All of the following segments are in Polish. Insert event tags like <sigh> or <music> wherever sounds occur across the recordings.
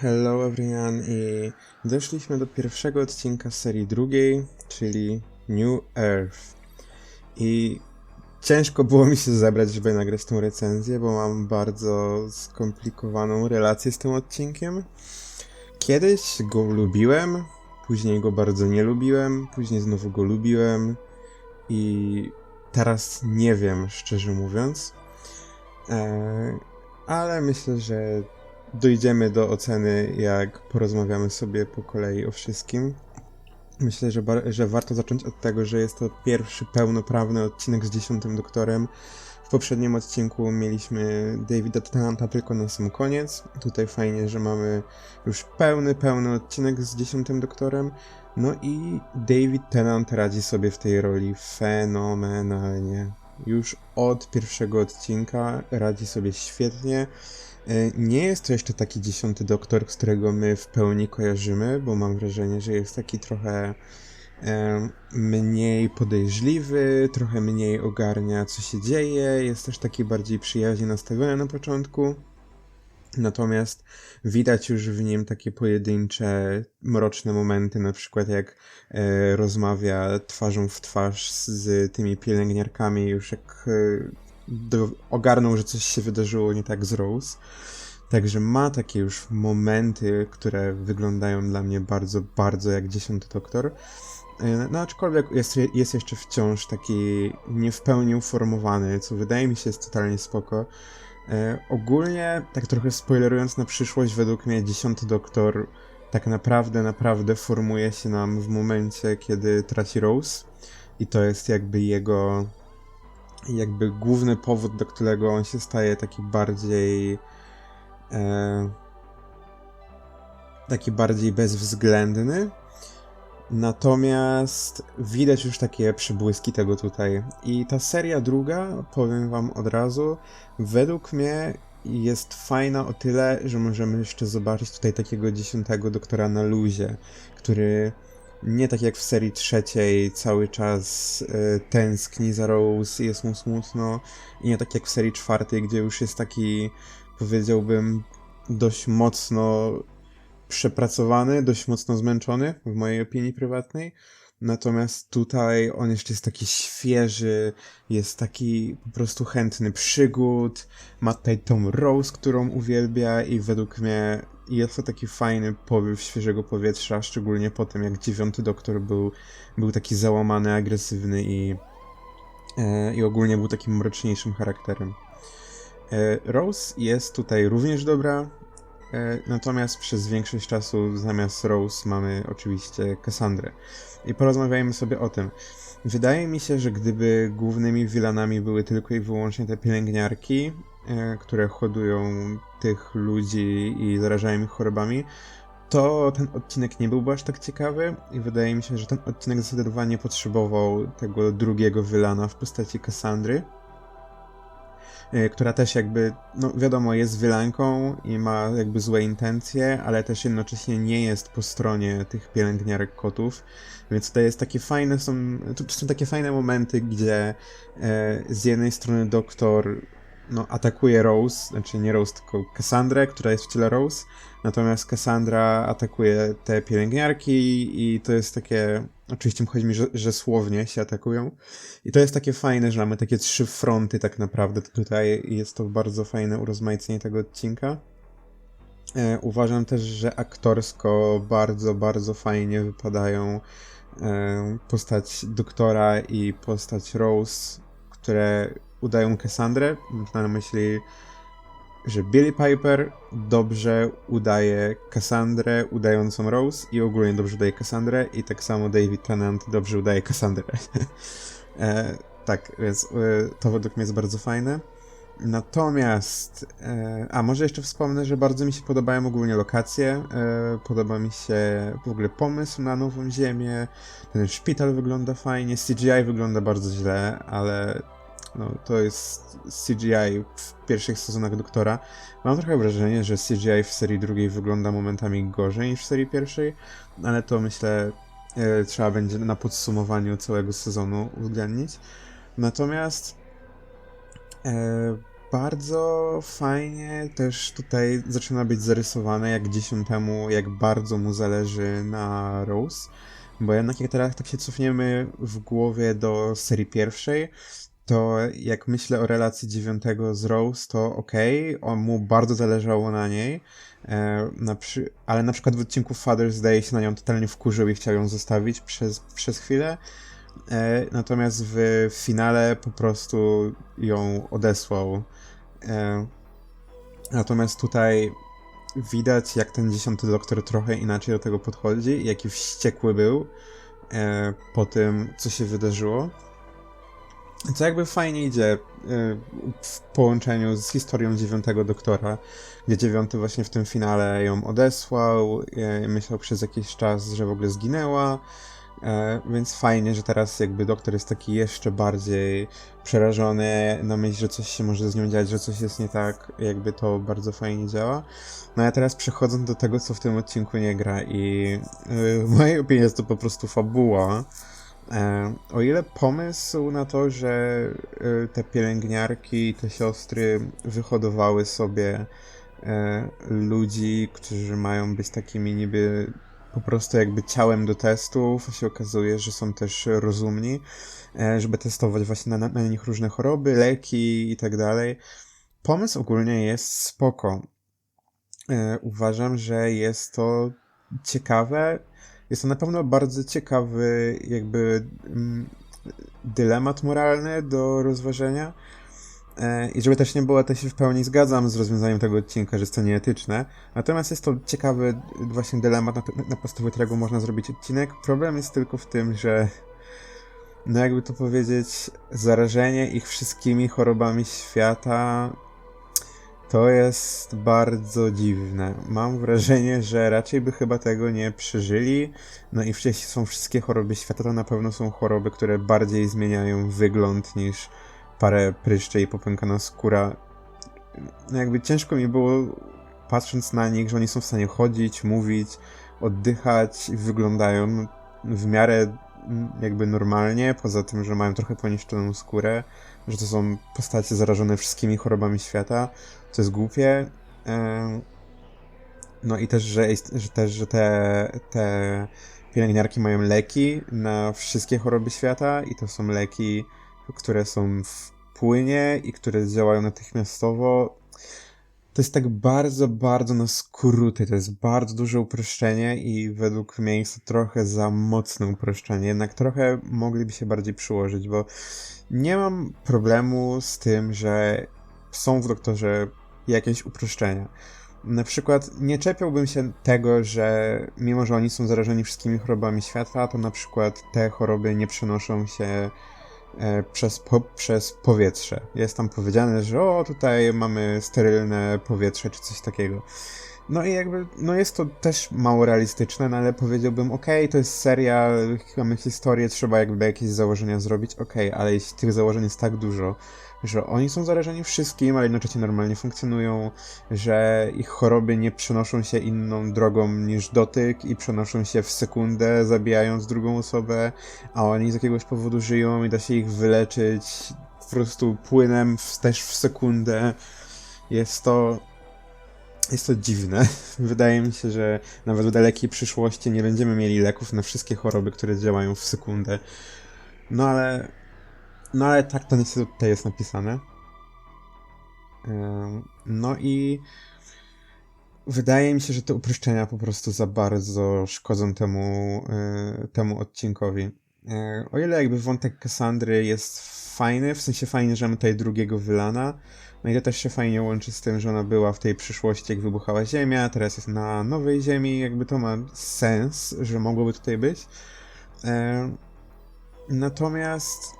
Hello everyone i doszliśmy do pierwszego odcinka serii drugiej, czyli New Earth. I ciężko było mi się zebrać, żeby nagrać tą recenzję, bo mam bardzo skomplikowaną relację z tym odcinkiem. Kiedyś go lubiłem, później go bardzo nie lubiłem, później znowu go lubiłem i teraz nie wiem, szczerze mówiąc. Eee, ale myślę, że dojdziemy do oceny, jak porozmawiamy sobie po kolei o wszystkim. Myślę, że, że warto zacząć od tego, że jest to pierwszy pełnoprawny odcinek z dziesiątym doktorem. W poprzednim odcinku mieliśmy Davida Tennanta tylko na sam koniec. Tutaj fajnie, że mamy już pełny, pełny odcinek z dziesiątym doktorem. No i David Tennant radzi sobie w tej roli fenomenalnie. Już od pierwszego odcinka radzi sobie świetnie. E, Nie jest to jeszcze taki dziesiąty doktor, z którego my w pełni kojarzymy, bo mam wrażenie, że jest taki trochę e, mniej podejrzliwy, trochę mniej ogarnia, co się dzieje, jest też taki bardziej przyjaźnie nastawiony na początku. Natomiast widać już w nim takie pojedyncze, mroczne momenty, na przykład jak e, rozmawia twarzą w twarz z tymi pielęgniarkami, już jak e, ogarnął, że coś się wydarzyło nie tak z Rose. Także ma takie już momenty, które wyglądają dla mnie bardzo, bardzo jak dziesiąty doktor. E, No aczkolwiek jest, jest jeszcze wciąż taki nie w pełni uformowany, co wydaje mi się jest totalnie spoko. E, ogólnie, tak trochę spoilerując na przyszłość, według mnie dziesiąty doktor tak naprawdę, naprawdę formuje się nam w momencie, kiedy traci Rose. I to jest jakby jego jakby główny powód, do którego on się staje taki bardziej e, taki bardziej bezwzględny. Natomiast widać już takie przybłyski tego tutaj. I ta seria druga, powiem wam od razu, według mnie jest fajna o tyle, że możemy jeszcze zobaczyć tutaj takiego dziesiątego doktora na luzie, który nie tak jak w serii trzeciej cały czas e, tęskni za Rose jest mu smutno i nie tak jak w serii czwartej, gdzie już jest taki powiedziałbym dość mocno przepracowany, dość mocno zmęczony w mojej opinii prywatnej. Natomiast tutaj on jeszcze jest taki świeży, jest taki po prostu chętny przygód, ma tutaj tą Rose, którą uwielbia i według mnie jest to taki fajny powiew świeżego powietrza, szczególnie po tym jak dziewiąty doktor był, był taki załamany, agresywny i, e, i ogólnie był takim mroczniejszym charakterem. E, Rose jest tutaj również dobra, e, natomiast przez większość czasu zamiast Rose mamy oczywiście Cassandrę. I porozmawiajmy sobie o tym. Wydaje mi się, że gdyby głównymi wilanami były tylko i wyłącznie te pielęgniarki, e, które hodują tych ludzi i zarażają ich chorobami, to ten odcinek nie byłby aż tak ciekawy i wydaje mi się, że ten odcinek zdecydowanie potrzebował tego drugiego wylana w postaci Cassandry, e, która też jakby, no wiadomo, jest wylanką i ma jakby złe intencje, ale też jednocześnie nie jest po stronie tych pielęgniarek kotów, więc tutaj jest takie fajne, są, to są takie fajne momenty, gdzie e, z jednej strony doktor no, atakuje Rose, znaczy nie Rose, tylko Cassandrę, która jest w ciele Rose, natomiast Cassandra atakuje te pielęgniarki i to jest takie, oczywiście chodzi mi, że, że słownie się atakują i to jest takie fajne, że mamy takie trzy fronty tak naprawdę tutaj i jest to bardzo fajne urozmaicenie tego odcinka. E, uważam też, że aktorsko bardzo, bardzo fajnie wypadają e, postać doktora i postać Rose, które udają Cassandrę. Na myśli, że Billy Piper dobrze udaje Cassandrę, udającą Rose i ogólnie dobrze udaje Cassandrę i tak samo David Tennant dobrze udaje Cassandrę. <laughs> e, tak, więc e, to według mnie jest bardzo fajne. Natomiast, e, a może jeszcze wspomnę, że bardzo mi się podobają ogólnie lokacje, e, podoba mi się w ogóle pomysł na Nową Ziemię, ten szpital wygląda fajnie, CGI wygląda bardzo źle, ale no, to jest CGI w pierwszych sezonach Doktora. Mam trochę wrażenie, że CGI w serii drugiej wygląda momentami gorzej niż w serii pierwszej, ale to myślę e, trzeba będzie na podsumowaniu całego sezonu uwzględnić. Natomiast e, bardzo fajnie też tutaj zaczyna być zarysowane, jak gdzieś temu, jak bardzo mu zależy na Rose. Bo jednak jak teraz tak się cofniemy w głowie do serii pierwszej, to jak myślę o relacji dziewiątego z Rose, to okej, okay, mu bardzo zależało na niej, e, na przy... ale na przykład w odcinku Father's Day się na nią totalnie wkurzył i chciał ją zostawić przez, przez chwilę. E, natomiast w finale po prostu ją odesłał. E, natomiast tutaj widać, jak ten dziesiąty doktor trochę inaczej do tego podchodzi, jaki wściekły był e, po tym, co się wydarzyło. Co jakby fajnie idzie w połączeniu z historią dziewiątego doktora, gdzie dziewiąty właśnie w tym finale ją odesłał, myślał przez jakiś czas, że w ogóle zginęła, E, więc fajnie, że teraz jakby doktor jest taki jeszcze bardziej przerażony na myśl, że coś się może z nią dziać, że coś jest nie tak, jakby to bardzo fajnie działa. No a teraz przechodząc do tego, co w tym odcinku nie gra i w mojej opinii jest to po prostu fabuła. E, o ile pomysł na to, że y, te pielęgniarki i te siostry wyhodowały sobie e, ludzi, którzy mają być takimi niby po prostu jakby ciałem do testów, się okazuje, że są też rozumni, e, żeby testować właśnie na, na nich różne choroby, leki i tak dalej. Pomysł ogólnie jest spoko. E, uważam, że jest to ciekawe. Jest to na pewno bardzo ciekawy jakby mm, dylemat moralny do rozważenia. E, I żeby też nie było, to się w pełni zgadzam z rozwiązaniem tego odcinka, że jest to nieetyczne. Natomiast jest to ciekawy właśnie dylemat, na, na podstawie którego można zrobić odcinek. Problem jest tylko w tym, że no jakby to powiedzieć, zarażenie ich wszystkimi chorobami świata to jest bardzo dziwne. Mam wrażenie, że raczej by chyba tego nie przeżyli. No i wcześniej są wszystkie choroby świata, to na pewno są choroby, które bardziej zmieniają wygląd niż parę pryszczy i popękana skóra. No jakby ciężko mi było, patrząc na nich, że oni są w stanie chodzić, mówić, oddychać wyglądają w miarę jakby normalnie, poza tym, że mają trochę poniszczoną skórę, że to są postacie zarażone wszystkimi chorobami świata, to jest głupie. No i też, że, że, też, że te, te pielęgniarki mają leki na wszystkie choroby świata i to są leki które są w płynie i które działają natychmiastowo. To jest tak bardzo, bardzo na skróty. To jest bardzo duże uproszczenie i według mnie jest to trochę za mocne uproszczenie. Jednak trochę mogliby się bardziej przyłożyć, bo nie mam problemu z tym, że są w doktorze jakieś uproszczenia. Na przykład nie czepiałbym się tego, że mimo, że oni są zarażeni wszystkimi chorobami świata, to na przykład te choroby nie przenoszą się przez, po, przez powietrze. Jest tam powiedziane, że o, tutaj mamy sterylne powietrze, czy coś takiego. No i jakby, no jest to też mało realistyczne, no ale powiedziałbym, okay, to jest serial, mamy historię, trzeba jakby jakieś założenia zrobić, okay, ale jeśli tych założeń jest tak dużo, że oni są zarażeni wszystkim, ale jednocześnie normalnie funkcjonują, że ich choroby nie przenoszą się inną drogą niż dotyk i przenoszą się w sekundę, zabijając drugą osobę, a oni z jakiegoś powodu żyją i da się ich wyleczyć po prostu płynem w, też w sekundę. Jest to jest to dziwne. <laughs> Wydaje mi się, że nawet w dalekiej przyszłości nie będziemy mieli leków na wszystkie choroby, które działają w sekundę. No ale no ale tak to niestety tutaj jest napisane. No i wydaje mi się, że te uproszczenia po prostu za bardzo szkodzą temu, e, temu odcinkowi. E, o ile jakby wątek Cassandry jest fajny, w sensie fajny, że mamy tutaj drugiego wylana, no i to też się fajnie łączy z tym, że ona była w tej przyszłości, jak wybuchała Ziemia, teraz jest na nowej Ziemi, jakby to ma sens, że mogłoby tutaj być. E, natomiast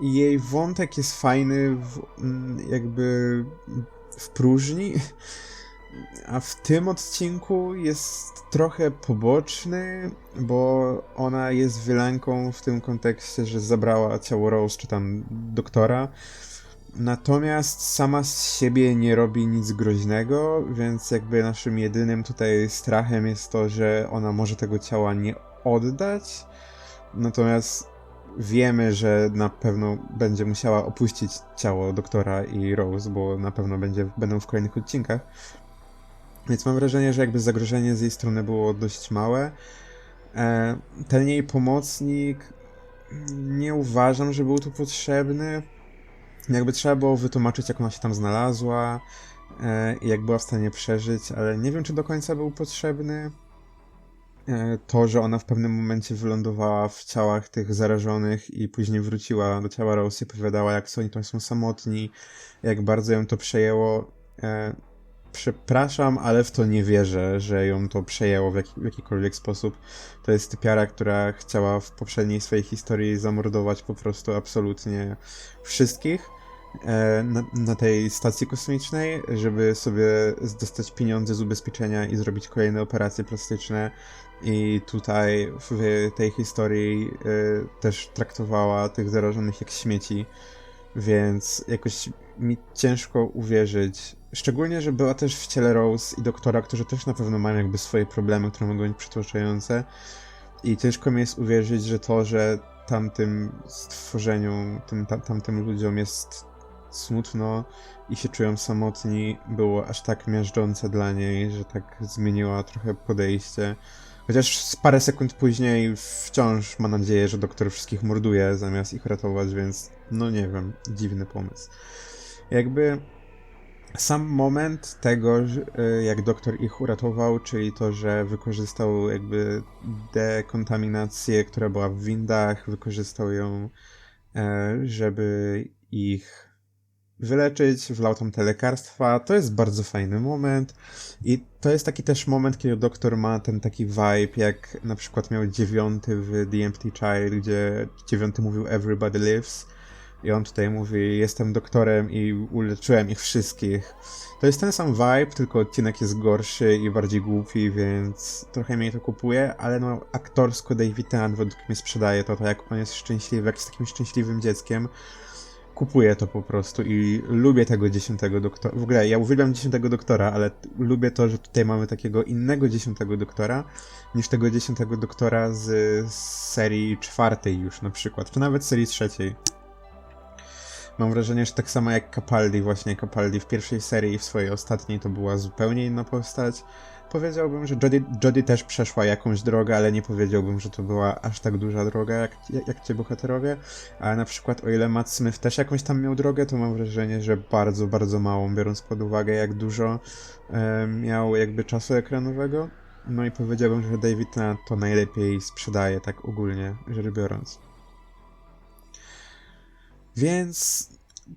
jej wątek jest fajny w, mm, jakby w próżni, <laughs> a w tym odcinku jest trochę poboczny, bo ona jest wylanką w tym kontekście, że zabrała ciało Rose czy tam doktora. Natomiast sama z siebie nie robi nic groźnego, więc jakby naszym jedynym tutaj strachem jest to, że ona może tego ciała nie oddać. Natomiast wiemy, że na pewno będzie musiała opuścić ciało doktora i Rose, bo na pewno będzie, będą w kolejnych odcinkach. Więc mam wrażenie, że jakby zagrożenie z jej strony było dość małe. E, ten jej pomocnik nie uważam, że był tu potrzebny. Jakby trzeba było wytłumaczyć, jak ona się tam znalazła e, jak była w stanie przeżyć, ale nie wiem, czy do końca był potrzebny. E, to, że ona w pewnym momencie wylądowała w ciałach tych zarażonych i później wróciła do ciała Rose i opowiadała, jak oni tam są samotni, jak bardzo ją to przejęło. E, przepraszam, ale w to nie wierzę, że ją to przejęło w, jak, w jakikolwiek sposób. To jest typiara, która chciała w poprzedniej swojej historii zamordować po prostu absolutnie wszystkich e, na, na, tej stacji kosmicznej, żeby sobie dostać pieniądze z ubezpieczenia i zrobić kolejne operacje plastyczne. I tutaj w tej historii y, też traktowała tych zarażonych jak śmieci, więc jakoś mi ciężko uwierzyć. Szczególnie, że była też w ciele Rose i doktora, którzy też na pewno mają jakby swoje problemy, które mogą być przytłaczające. I ciężko mi jest uwierzyć, że to, że tamtym stworzeniu, tym, tam, tamtym ludziom jest smutno i się czują samotni, było aż tak miażdżące dla niej, że tak zmieniła trochę podejście. Chociaż parę sekund później wciąż ma nadzieję, że doktor wszystkich morduje zamiast ich ratować, więc no nie wiem, dziwny pomysł. Jakby sam moment tego, y, jak doktor ich uratował, czyli to, że wykorzystał jakby dekontaminację, która była w windach, wykorzystał ją, e, żeby ich wyleczyć, wlał tam te lekarstwa. To jest bardzo fajny moment. I to jest taki też moment, kiedy doktor ma ten taki vibe, jak na przykład miał dziewiąty w The Empty Child, gdzie dziewiąty mówił Everybody Lives. I on tutaj mówi, jestem doktorem i uleczyłem ich wszystkich. To jest ten sam vibe, tylko odcinek jest gorszy i bardziej głupi, więc trochę mniej to kupuje, ale no aktorsko David Tennant według mnie sprzedaje to, to jak on jest szczęśliwy, jak jest takim szczęśliwym dzieckiem kupuję to po prostu i lubię tego dziesiątego doktora. W ogóle ja uwielbiam dziesiątego doktora, ale lubię to, że tutaj mamy takiego innego dziesiątego doktora niż tego dziesiątego doktora z, serii czwartej już na przykład, czy nawet serii trzeciej. Mam wrażenie, że tak samo jak Capaldi, właśnie Capaldi w pierwszej serii i w swojej ostatniej to była zupełnie inna postać. Powiedziałbym, że Jodie, Jodie też przeszła jakąś drogę, ale nie powiedziałbym, że to była aż tak duża droga jak, jak, ci bohaterowie. A na przykład o ile Matt Smith też jakąś tam miał drogę, to mam wrażenie, że bardzo, bardzo małą, biorąc pod uwagę jak dużo e, miał jakby czasu ekranowego. No i powiedziałbym, że David na to najlepiej sprzedaje, tak ogólnie rzecz biorąc. Więc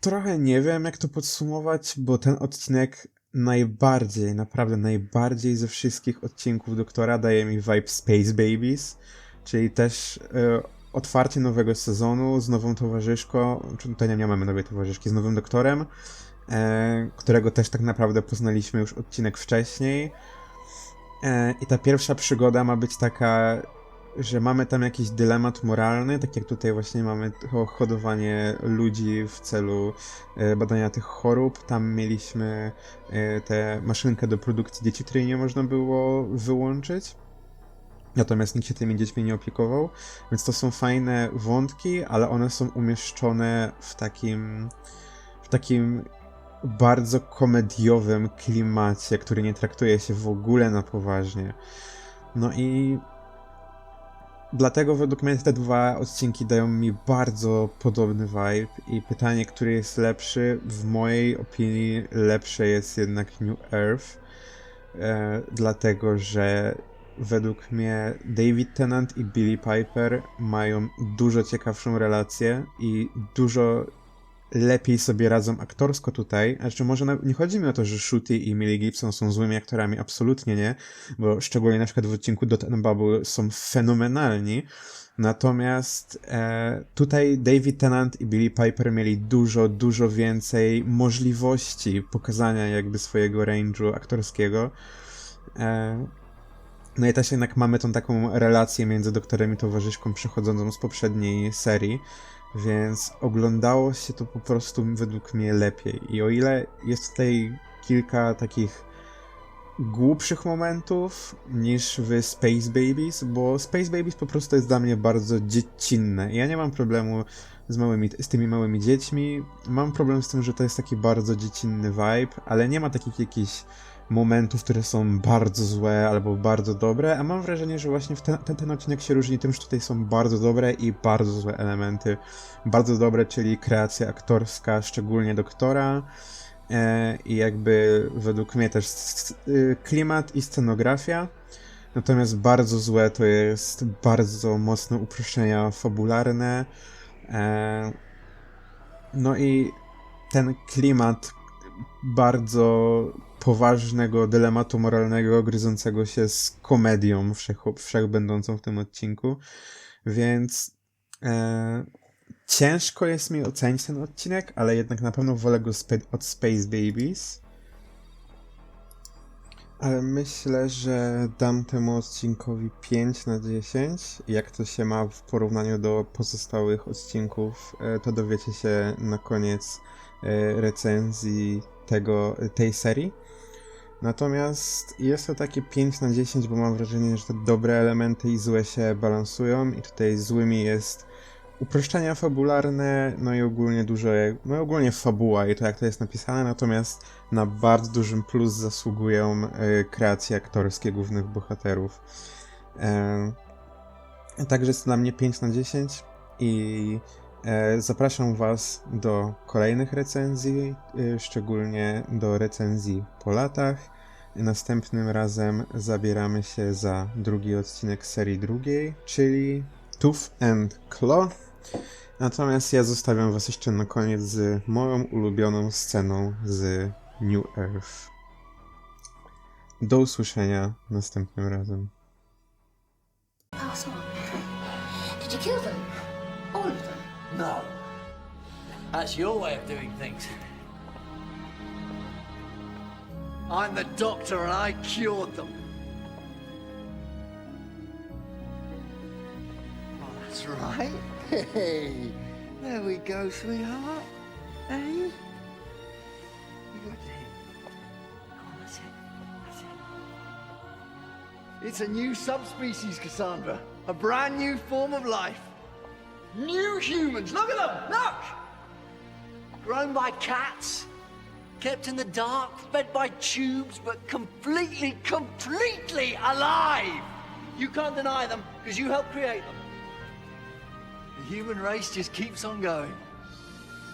trochę nie wiem, jak to podsumować, bo ten odcinek najbardziej, naprawdę najbardziej ze wszystkich odcinków Doktora daje mi vibe Space Babies, czyli też e, otwarcie nowego sezonu z nową towarzyszką, czy tutaj nie mamy nowej towarzyszki, z nowym Doktorem, e, którego też tak naprawdę poznaliśmy już odcinek wcześniej. E, I ta pierwsza przygoda ma być taka że mamy tam jakiś dylemat moralny, tak jak tutaj właśnie mamy hodowanie ludzi w celu e, badania tych chorób. Tam mieliśmy e, tę maszynkę do produkcji dzieci, której nie można było wyłączyć. Natomiast nikt się tymi dziećmi nie opiekował, więc to są fajne wątki, ale one są umieszczone w takim w takim bardzo komediowym klimacie, który nie traktuje się w ogóle na poważnie. No i Dlatego według mnie te dwa odcinki dają mi bardzo podobny vibe i pytanie, który jest lepszy, w mojej opinii lepsze jest jednak New Earth, e, dlatego że według mnie David Tennant i Billy Piper mają dużo ciekawszą relację i dużo lepiej sobie radzą aktorsko tutaj. Znaczy, może nie chodzi mi o to, że Shooty i Millie Gibson są złymi aktorami, absolutnie nie, bo szczególnie na przykład w odcinku Dot and Bubble są fenomenalni. Natomiast e, tutaj David Tennant i Billy Piper mieli dużo, dużo więcej możliwości pokazania jakby swojego range'u aktorskiego. E, no i też jednak mamy tą taką relację między doktorem i towarzyszką przechodzącą z poprzedniej serii, więc oglądało się to po prostu według mnie lepiej. I o ile jest tutaj kilka takich głupszych momentów niż w Space Babies, bo Space Babies po prostu jest dla mnie bardzo dziecinne. Ja nie mam problemu z, małymi, z tymi małymi dziećmi. Mam problem z tym, że to jest taki bardzo dziecinny vibe, ale nie ma takich jakichś momentów, które są bardzo złe albo bardzo dobre, a mam wrażenie, że właśnie ten, ten, ten odcinek się różni tym, że tutaj są bardzo dobre i bardzo złe elementy. Bardzo dobre, czyli kreacja aktorska, szczególnie doktora, e, i jakby według mnie też y, klimat i scenografia. Natomiast bardzo złe to jest bardzo mocne uproszczenia fabularne. E, no i ten klimat bardzo poważnego dylematu moralnego, gryzącego się z komedią wszech, wszechbędącą w tym odcinku. Więc e, ciężko jest mi ocenić ten odcinek, ale jednak na pewno wolę go od Space Babies. Ale myślę, że dam temu odcinkowi 5 na 10. Jak to się ma w porównaniu do pozostałych odcinków, e, to dowiecie się na koniec e, recenzji tego, tej serii. Natomiast jest to takie 5 na 10, bo mam wrażenie, że te dobre elementy i złe się balansują i tutaj złymi jest uproszczenia fabularne, no i ogólnie dużo, no i ogólnie fabuła i to jak to jest napisane, natomiast na bardzo dużym plus zasługują e, kreacje aktorskie głównych bohaterów. E, Także jest dla mnie 5 na 10 i e, zapraszam Was do kolejnych recenzji, szczególnie do recenzji po latach. Następnym razem zabieramy się za drugi odcinek serii drugiej, czyli Tooth and Claw. Natomiast ja zostawiam Was jeszcze na koniec z moją ulubioną sceną z New Earth. Do usłyszenia następnym razem. Did you kill them? All of them? No. That's your way of doing things. I'm the doctor and I cured them. Oh, that's right. Hey, there we go, sweetheart. Hey? You got it. Come on, that's it. That's it. It's a new subspecies, Cassandra. A brand new form of life. New humans. Look at them. Look. Grown by cats. Kept in the dark, fed by tubes, but completely, completely alive. You can't deny them because you helped create them. Human race just keeps on going,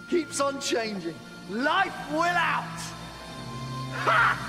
keeps on changing. Life will out. Ha!